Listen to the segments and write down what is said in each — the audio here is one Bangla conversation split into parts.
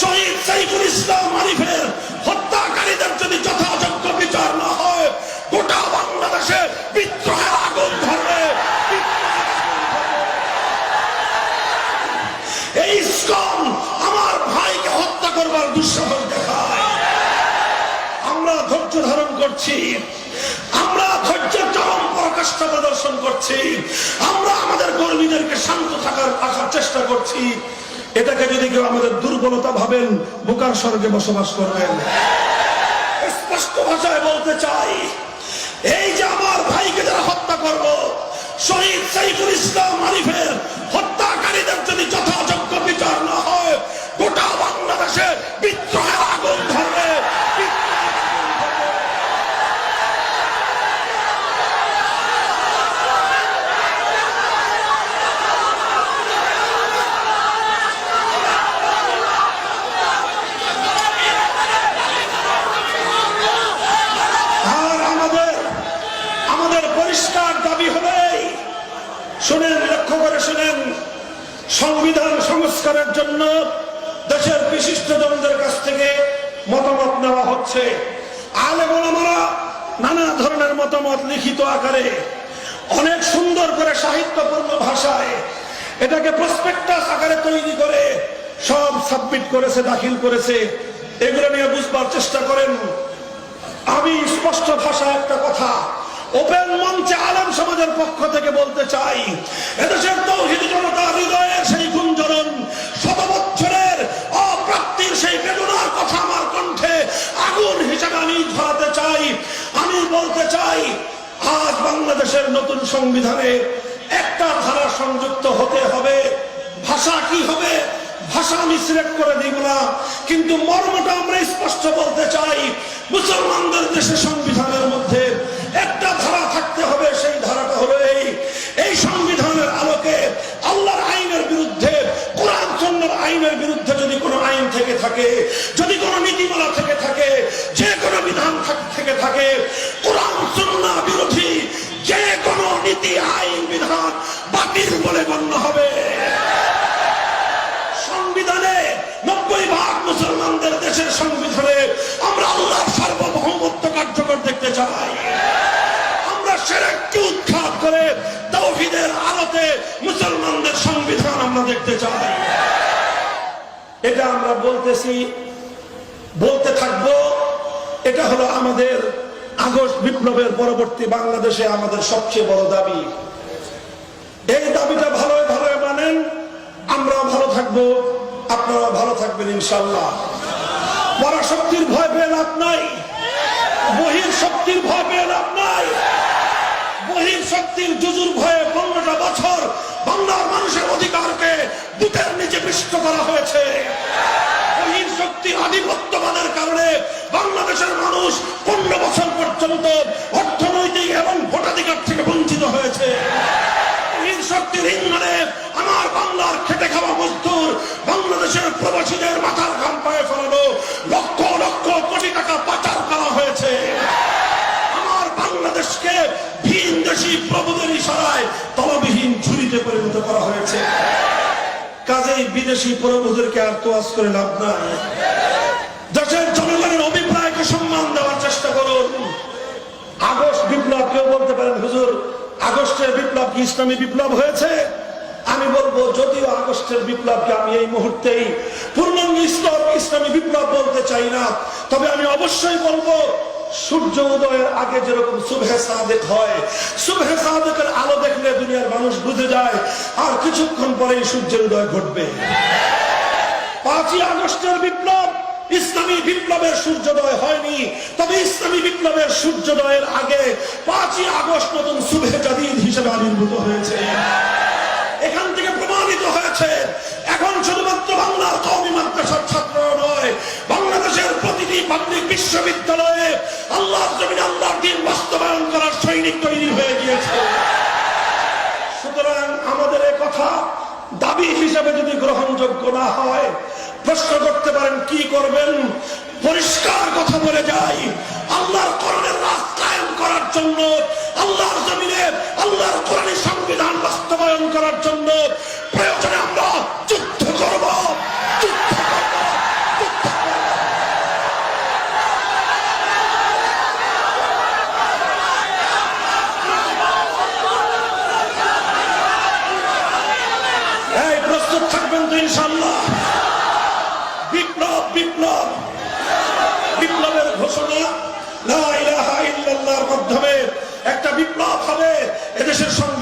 শহীদ সাইফুল ইসলাম আরিফের হত্যাকারীদের যদি যথাযোগ্য বিচার না হয়, গোটা বাংলাদেশে বিদ্রোহের আগুন ধরবে। এই ইসকন আমার ভাইকে হত্যা করবার দুঃসাহস দেখায়। আমরা ধৈর্য ধারণ করছি। আমরা ধৈর্যের চরম পরাকাষ্ঠা প্রদর্শন করছি। আমরা আমাদের কর্মীদেরকে শান্ত থাকার রাখার চেষ্টা করছি। এটাকে যদি কেউ আমাদের দুর্বলতা ভাবেন, বোকার স্বর্গে বসবাস করবেন। স্পষ্ট ভাষায় বলতে চাই, এই যে আমার ভাইকে যারা হত্যা করব, শহীদ সাইফুল ইসলাম আরিফের হত্যাকারীদের যদি যথাযোগ্য বিচার না হয়, গোটা বাংলাদেশে বিদ্রোহের আগুন ধরবে আর আমাদের আমাদের পরিষ্কার দাবি হলেই শুনেন লক্ষ্য করে শুনেন, সংবিধান সংস্কারের জন্য দেশের বিশিষ্ট জনদের কাছ থেকে মতামত নেওয়া হচ্ছে। আলে আমরা নানা ধরনের মতামত লিখিত আকারে, অনেক সুন্দর করে সাহিত্যপূর্ণ ভাষায় এটাকে প্রসপেক্টাস আকারে তৈরি করে সব সাবমিট করেছে, দাখিল করেছে। এগুলো নিয়ে বুঝবার চেষ্টা করেন। আমি স্পষ্ট ভাষায় একটা কথা ওপেন মঞ্চে আলম সমাজের পক্ষ থেকে বলতে চাই, এদেশের তৌহিদ জনতা হৃদয়ের সেই গুঞ্জরণ, শত বছরের অপ্রাপ্তির সেই বেদনার কথা আমার কণ্ঠে আগুন হিসাবে আমি ধরাতে চাই। আমি বলতে চাই, আজ বাংলাদেশের নতুন সংবিধানে একটা ধারা সংযুক্ত হতে হবে। ভাষা কি হবে? ভাষা আমি সিলেক্ট করে দিব না। কিন্তু মর্মটা আমরা স্পষ্ট বলতে চাই, মুসলমানদের দেশে সংবিধানের মধ্যে একটা ধারা থাকতে হবে, সেই ধারাটা হলো এই। এই সংবিধানের আলোকে আল্লাহর আইনের বিরুদ্ধে, কোরআন সন্ন্যার আইনের বিরুদ্ধে যদি কোনো আইন থেকে থাকে, যদি কোনো নীতিমালা থেকে থাকে, যে কোনো বিধান থেকে, থাকে কোরআন সন্না বিরোধী যে কোনো নীতি, আইন, বিধান বাতিল বলে গণ্য হবে। সংবিধানে নব্বই ভাগ মুসলমানদের দেশের সংবিধানে আমরা আল্লাহর সার্বভৌমত্ব কার্যকর দেখতে চাই। সেরেককে উৎখাত করে তৌহিদের আলোতে মুসলমানদের সংবিধান আমরা দেখতে চাই। এটা আমরা বলতেছি, বলতে থাকব, এটা হলো আমাদের আগস্ট বিপ্লবের পরবর্তী বাংলাদেশে আমাদের সবচেয়ে বড় দাবি। এই দাবিটা ভালো ভালো মানেন আমরাও ভালো থাকব, আপনারা ভালো থাকবেন ইনশাল্লাহ পরাশক্তির ভয় পেয়ে লাভ নাই বহির শক্তির ভয় পেয়ে লাভ নাই। বহির শক্তির জুজুর ভয়ে পনেরোটা বছর বাংলার মানুষের অধিকারকে বুথের নিচে পিষ্ট করা হয়েছে। আধিপত্যবাদের কারণে বাংলাদেশের মানুষ পনেরো বছর পর্যন্ত অর্থনৈতিক এবং ভোটাধিকার থেকে বঞ্চিত হয়েছে। শক্তির ইন্ধনে আমার বাংলার খেটে খাওয়া মজদুর বাংলাদেশের প্রবাসীদের মাথার ঘাম পায়ে ফেলানো লক্ষ লক্ষ কোটি টাকা পাচার করা হয়েছে। আমার বাংলাদেশকে ইশারায় তলবিহীন পরিণত করা হয়েছে। কাজেই বিদেশি আর করে লাভ দেশের জনগণের অভিপ্রায়কে সম্মান দেওয়ার চেষ্টা করুন। আগস্ট বিপ্লব, কেউ বলতে পারেন, হুজুর, আগস্টের বিপ্লব কি ইসলামী বিপ্লব হয়েছে? আমি বলব, যদিও আগস্টের বিপ্লবকে আমি এই মুহূর্তেই পূর্ণাঙ্গ ইসলাম ইসলামী বিপ্লব বলতে চাই না, তবে আমি অবশ্যই বলব সূর্য উদয়ের আগে যেরকম সুবহে সাদেক হয়, সুবহে সাদেকের আলো দেখলে দুনিয়ার মানুষ বুঝে যায়, আর কিছুক্ষণ পরেই সূর্যের উদয় ঘটবে। পাঁচই আগস্টের বিপ্লব, ইসলামী বিপ্লবের সূর্যোদয় হয়নি। তবে ইসলামী বিপ্লবের সূর্যোদয়ের আগে পাঁচই আগস্ট নতুন সুভে জাদিদ হিসেবে আবির্ভূত হয়েছে। এখান থেকে প্রমাণিত হয়েছে এখন শুধুমাত্র বাংলার কওমি মাদ্রাসার ছাত্র নয়, বাংলাদেশের প্রতিটি পাবলিক বিশ্ববিদ্যালয়ে আল্লাহ জমিন আল্লাহর দিন বাস্তবায়ন করার সৈনিক তৈরি হয়ে গিয়েছে। সুতরাং আমাদের কথা দাবি হিসেবে যদি গ্রহণযোগ্য না হয়, প্রশ্ন করতে পারেন, কি করবেন? পরিষ্কার কথা বলে যাই, আল্লাহর কোরআনের রাজ কায়েম করার জন্য, আল্লাহর জমিনে আল্লাহর কোরআনের সংবিধান বাস্তবায়ন করার জন্য প্রয়োজনে আমরা যুদ্ধ করব যুদ্ধ করব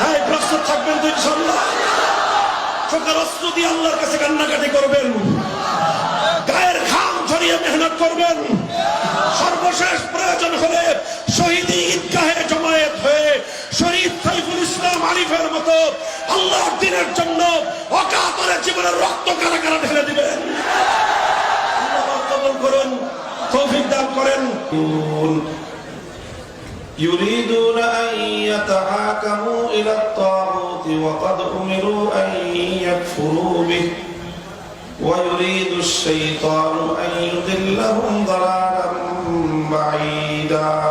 হ্যাঁ প্রস্তুত থাকবেন তো ইনশাল্লাহ চোখের অস্ত্র দিয়ে আল্লাহর কাছে কান্নাকাটি করবেন। গায়ের ঘাম ঝরিয়ে মেহনত করবেন। সর্বশেষ প্রয়োজন হলে শহীদ ঈদগাহে জমায়েত হয়ে শহীদ সাইফুল ইসলাম আরিফের মতো আল্লাহর দিনের জন্য অকাতরে জীবনের রক্ত কারা কারা ঢেলে দিবেন। আল্লাহ করুন, তৌফিক দান করেন। يريدون أن يتحاكموا إلى الطاغوت وقد أمروا أن يكفروا به. ويريد الشيطان أن يضلهم ضلالا بعيدا.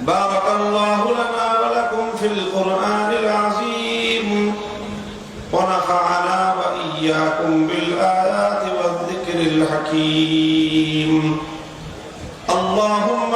بارك الله لنا ولكم في القرآن العظيم. ونفعنا وإياكم بالآيات والذكر الحكيم.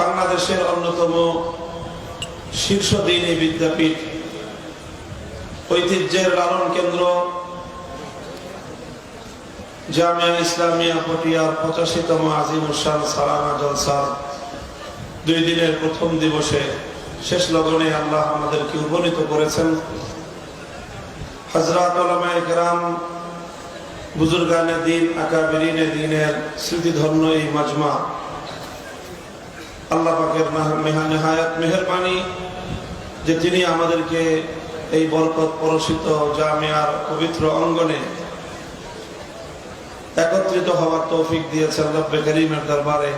বাংলাদেশের অন্যতম শীর্ষ দিন এই বিদ্যাপীঠ, ঐতিহ্যের লালন কেন্দ্র, জামিয়া ইসলামিয়া পটিয়ার পঁচাশিতম আজিম উসান সালানা জলসান দুই দিনের প্রথম দিবসে শেষ লগনে আল্লাহ আমাদেরকে উপনীত করেছেন। হজরাত আলমায় গ্রাম বুজুর্গানে দিন, আকাবিরিনে দিনের এই মাজমা। আল্লাহ পাকের নেহায়াত মেহরবানি যে তিনি আমাদেরকে এই বরকত পরশিত জামিয়ার পবিত্র অঙ্গনে একত্রিত হওয়ার তৌফিক দিয়েছেন রব্বে করিমের দরবারে।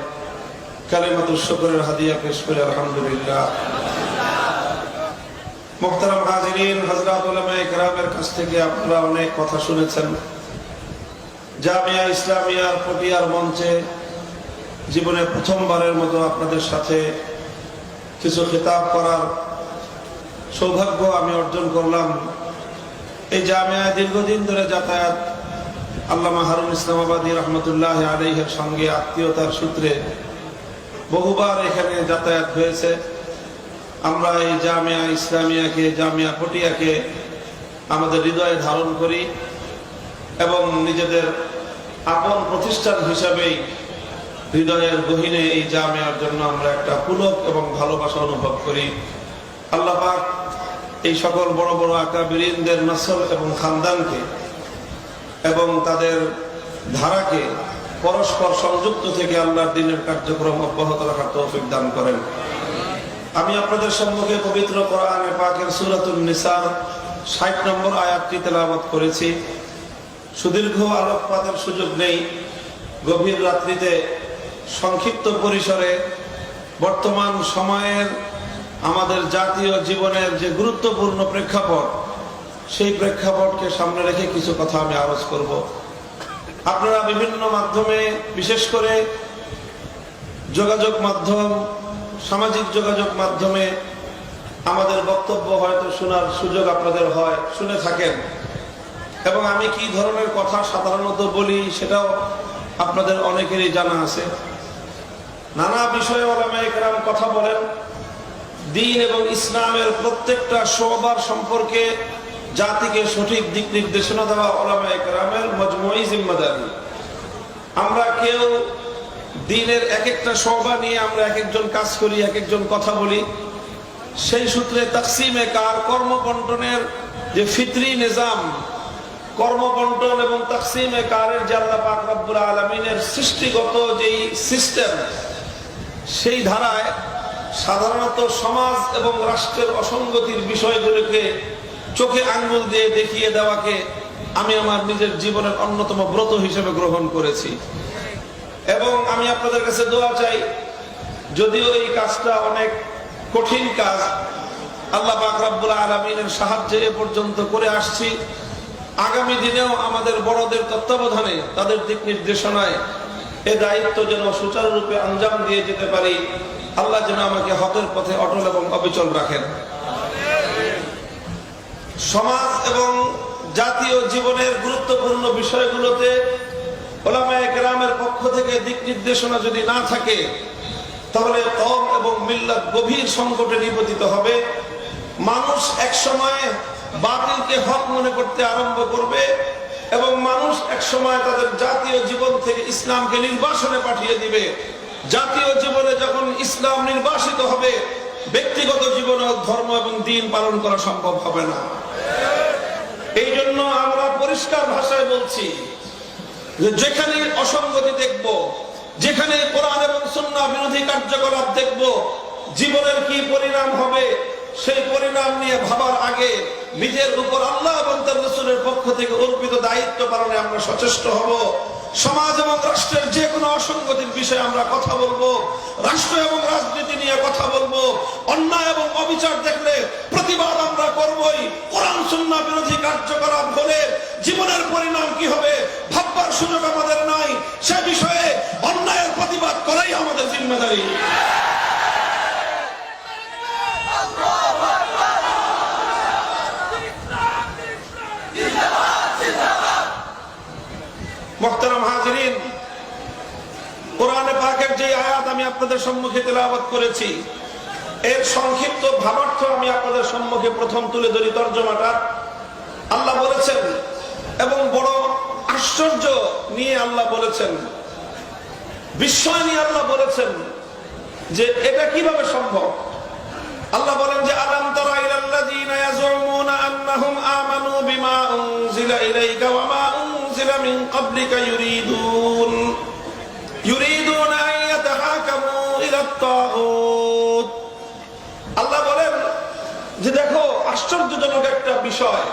কালেমাতুর শুকরের হাদিয়া পেশ করে, আলহামদুলিল্লাহ। মোহতারাম হাজিরিন কেরামের কাছ থেকে আপনারা অনেক কথা শুনেছেন। জামিয়া ইসলামিয়ার পটিয়ার মঞ্চে জীবনে প্রথমবারের মতো আপনাদের সাথে কিছু খেতাব করার সৌভাগ্য আমি অর্জন করলাম। এই জামিয়া দীর্ঘদিন ধরে যাতায়াত আল্লামা হারুন ইসলামাবাদী রহমতুল্লাহ আলাইহের সঙ্গে আত্মীয়তার সূত্রে বহুবার এখানে যাতায়াত হয়েছে। আমরা এই জামিয়া ইসলামিয়াকে, জামিয়া পটিয়াকে আমাদের হৃদয়ে ধারণ করি এবং নিজেদের আপন প্রতিষ্ঠান হিসাবেই হৃদয়ের গহীনে এই জামিয়ার জন্য আমরা একটা পুলক এবং ভালোবাসা অনুভব করি। আল্লাহ পাক এই সকল বড় বড় আকাবিরিনদের নসল এবং খানদানকে এবং তাদের ধারাকে পরস্পর সংযুক্ত থেকে আল্লাহর দিনের কার্যক্রম অব্যাহত রাখার তৌফিক দান করেন। আমি আপনাদের সম্মুখে পবিত্র কোরআনে পাকের সুরাতুল নিসার ষাট নম্বর আয়াতটি তেলাওয়াত করেছি। সুদীর্ঘ আলোকপাতের সুযোগ নেই। গভীর রাত্রিতে সংক্ষিপ্ত পরিসরে বর্তমান সময়ের আমাদের জাতীয় জীবনের যে গুরুত্বপূর্ণ প্রেক্ষাপট, সেই প্রেক্ষাপটকে সামনে রেখে কিছু কথা আমি আরজ করব। আপনারা বিভিন্ন মাধ্যমে, বিশেষ করে যোগাযোগ মাধ্যম, সামাজিক যোগাযোগ মাধ্যমে আমাদের বক্তব্য হয়তো শোনার সুযোগ আপনাদের হয়, শুনে থাকেন। এবং আমি কি ধরনের কথা সাধারণত বলি সেটাও আপনাদের অনেকেরই জানা আছে। নানা বিষয়ে ওলামাইকরাম কথা বলেন। দিন এবং ইসলামের প্রত্যেকটা শোবার সম্পর্কে জাতিকে সঠিক দিক নির্দেশনা দেওয়া ওলামাইকরামের মজমুই জিম্মাদারি। আমরা কেউ দিনের এক একটা সভা নিয়ে আমরা এক একজন কাজ করি এক একজন কথা বলি। সেই সূত্রে তাকসিমে কার কর্মবন্টনের যে ফিতরি নিজাম কর্মবন্টন এবং তাকসিমে কারের আল্লাহ পাক রব্বুল আলমিনের সৃষ্টিগত যেই সিস্টেম, সেই ধারায় সাধারণত সমাজ এবং রাষ্ট্রের অসঙ্গতির বিষয়গুলোকে চোখে আঙ্গুল দিয়ে দেখিয়ে দেওয়াকে আমি আমার নিজের জীবনের অন্যতম ব্রত হিসেবে গ্রহণ করেছি। এবং আমি আপনাদের কাছে দোয়া চাই, যদিও এই কাজটা অনেক কঠিন কাজ, আল্লাহ পাক রব্বুল আলমিনের সাহায্যে এ পর্যন্ত করে আসছি। আগামী দিনেও আমাদের বড়দের তত্ত্বাবধানে, তাদের দিক নির্দেশনায় এ দায়িত্ব যেন সুচারুরূপে আঞ্জাম দিয়ে যেতে পারি। আল্লাহ যেন আমাকে হকের পথে অটল এবং অবিচল রাখেন। সমাজ এবং জাতীয় জীবনের গুরুত্বপূর্ণ বিষয়গুলোতে ওলামায়ে গ্রামের পক্ষ থেকে দিক নির্দেশনা যদি না থাকে, তাহলে কম এবং মিল্লাত গভীর সংকটে নিপতিত হবে। মানুষ এক সময় বাতিলকে হক মনে করতে আরম্ভ করবে এবং মানুষ এক সময় তাদের জাতীয় জীবন থেকে ইসলামকে নির্বাসনে পাঠিয়ে দিবে। জাতীয় জীবনে যখন ইসলাম নির্বাসিত হবে, ব্যক্তিগত জীবনে ধর্ম এবং দিন পালন করা সম্ভব হবে না। এই জন্য আমরা পরিষ্কার ভাষায় বলছি যেখানে অসঙ্গতি দেখব, যেখানে কোরআন এবং সুন্নাহ বিরোধী কার্যকলাপ দেখব, জীবনের কি পরিণাম হবে সেই পরিণাম নিয়ে ভাবার আগে নিজের উপর আল্লাহ এবং তার রসুলের পক্ষ থেকে অর্পিত দায়িত্ব পালনে আমরা সচেষ্ট হব। সমাজ এবং রাষ্ট্রের যে কোনো অসঙ্গতির বিষয়ে আমরা কথা বলব, রাষ্ট্র এবং রাজনীতি নিয়ে কথা বলব, অন্যায় এবং অবিচার দেখলে প্রতিবাদ আমরা করবই। কোরআন, সুন্নাহ বিরোধী কার্যকলাপ হলে জীবনের পরিণাম কি হবে ভাববার সুযোগ আমাদের নাই। সে বিষয়ে অন্যায়ের প্রতিবাদ করাই আমাদের জিম্মেদারি। মোহতারাম হাজরিন, কোরআনে পাকের যে আয়াত আমি আপনাদের সম্মুখে তেলাওয়াত করেছি, এর সংক্ষিপ্ত ভাবার্থ আমি আপনাদের সম্মুখে প্রথম তুলে ধরি তর্জমাটা। আল্লাহ বলেছেন, এবং বড় আশ্চর্য নিয়ে আল্লাহ বলেছেন, বিস্ময় নিয়ে আল্লাহ বলেছেন যে এটা কীভাবে সম্ভব? আল্লাহ বলেন যে, আলাম তারা ইলাল্লাযীনা উনজিলা মিন ক্বাবলিকা ইউরিদুন ইউরিদুনা আন ইয়াতাহাকামু ইলা তাগুত আল্লাহ বলেন যে দেখো, আশ্চর্যজনক একটা বিষয়।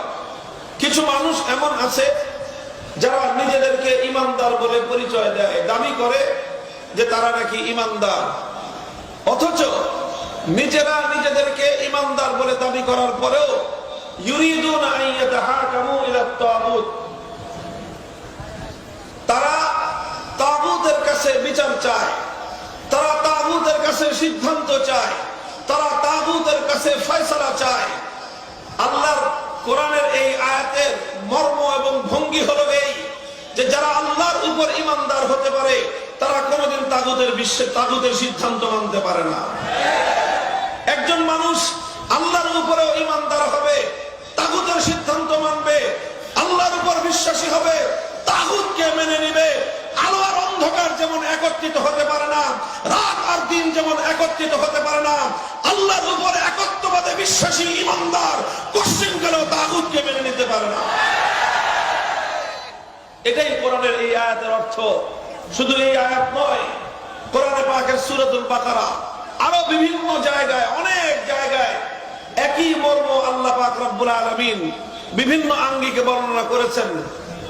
কিছু মানুষ এমন আছে যারা নিজেদেরকে ইমানদার বলে পরিচয় দেয়, দাবি করে যে তারা নাকি ইমানদার। অথচ নিজেরা নিজেদেরকে ইমানদার বলে দাবি করার পরেও, ইউরিদুন তাগুত তারা তাগুতের কাছে বিচার চায়। তারা তাগুতের কাছে সিদ্ধান্ত চায়। তারা তাগুতের কাছে ফয়সলা চায়। আল্লাহর কোরআনের এই আয়াতের মর্ম এবং ভঙ্গি হলো এই যে যারা আল্লাহর উপর ইমানদার হতে পারে, তারা কোনোদিন তাগুতের বিশ্বে তাগুতের সিদ্ধান্ত মানতে পারে না। একজন মানুষ আল্লাহর উপরেও ইমানদার হবে, তাগুতের সিদ্ধান্ত মানবে, আল্লাহর উপর বিশ্বাসী হবে তাগুতকে মেনে নিবে? আলো আর অন্ধকার যেমন একত্রিত হতে পারে না, রাত আর দিন যেমন একত্রিত হতে পারে না, আল্লাহর উপর একত্ববাদে বিশ্বাসী ইমানদার কশ্চিন গেলেও তাগুতকে মেনে নিতে পারে না? এটাই কোরআনের এই আয়াতের অর্থ। শুধু এই আয়াত নয়, কোরআনে পাকের সুরাতুল বাকারা আরও বিভিন্ন জায়গায়, অনেক জায়গায় একই মর্ম আল্লাহ পাক রব্বুল আলামিন বিভিন্ন আঙ্গিকে বর্ণনা করেছেন।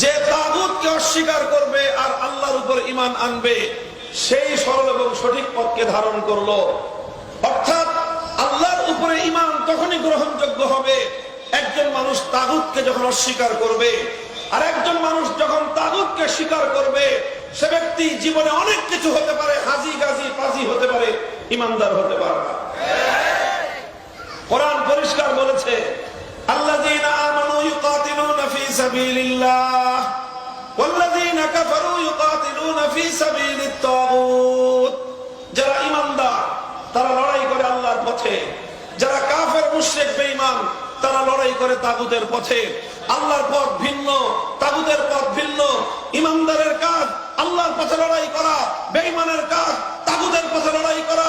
যে তাগুতকে অস্বীকার করবে আর আল্লাহর উপর ঈমান আনবে, সেই সরল এবং সঠিক পথকে ধারণ করল। অর্থাৎ আল্লাহর উপরে ঈমান তখনই গ্রহণযোগ্য হবে, একজন মানুষ তাগুতকে যখন অস্বীকার করবে, আর একজন মানুষ যখন তাগুতকে স্বীকার করবে, সে ব্যক্তি জীবনে অনেক কিছু হতে পারে, হাজি গাজি, পাজি হতে পারে ইমানদার হতে পারে না। কোরআন পরিষ্কার বলেছে আল্লাহ আমানু ফি সাবিলিল্লাহ। ওয়াল্লাযীনা কাফারু ইউকাতিলুনা ফি সাবিলিত তাগুত। যারা ঈমানদার, তারা লড়াই করে আল্লাহর পথে। যারা কাফের, মুশরিক, বেঈমান, তারা লড়াই করে তাগুতের পথে। আল্লাহর পথ ভিন্ন, তাগুতের পথ ভিন্ন। ইমানদারের কাজ আল্লাহর পথে লড়াই করা, বেঈমানের কাজ তাগুতের পথে লড়াই করা।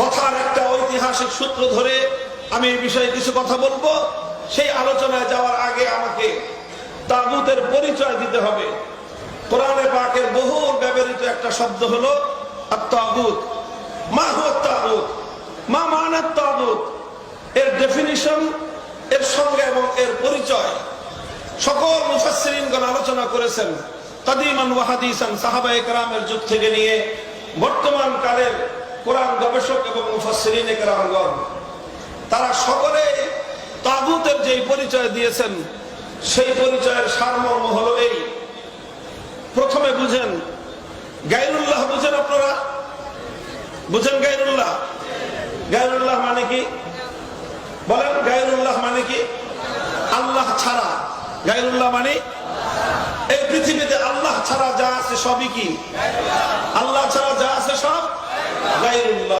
কথার একটা ঐতিহাসিক সূত্র ধরে আমি এই বিষয়ে কিছু কথা বলব। সেই আলোচনায় যাওয়ার আগে আমাকে তাগুতের পরিচয় দিতে হবে। কোরআনে পাকের বহুল ব্যবহৃত একটা শব্দ হলো তাগুত মা হো তাগুত মা মানাত তাগুত এর ডেফিনিশন এর সঙ্গে এবং এর পরিচয়। সকল মুফাসসিরিনগণ আলোচনা করেছেন কাদিমান ওয়া হাদিসান সাহাবা একরামের যুগ থেকে নিয়ে বর্তমান কালের কোরআন গবেষক এবং মুফাসসিরিন একরামগণ, তারা সকলে তাগুতের যে পরিচয় দিয়েছেন, সেই পরিচয়ের সারমর্ম হলো এই। প্রথমে বুঝেন গাইরুল্লাহ বুঝেন আপনারা? বুঝেন গাইরুল্লাহ গাইরুল্লাহ মানে কি? বলেন গাইরুল্লাহ মানে কি? আল্লাহ ছাড়া। গাইরুল্লাহ মানে? এই পৃথিবীতে আল্লাহ ছাড়া যা আছে সবই কি? আল্লাহ ছাড়া যা আছে সব গাইরুল্লাহ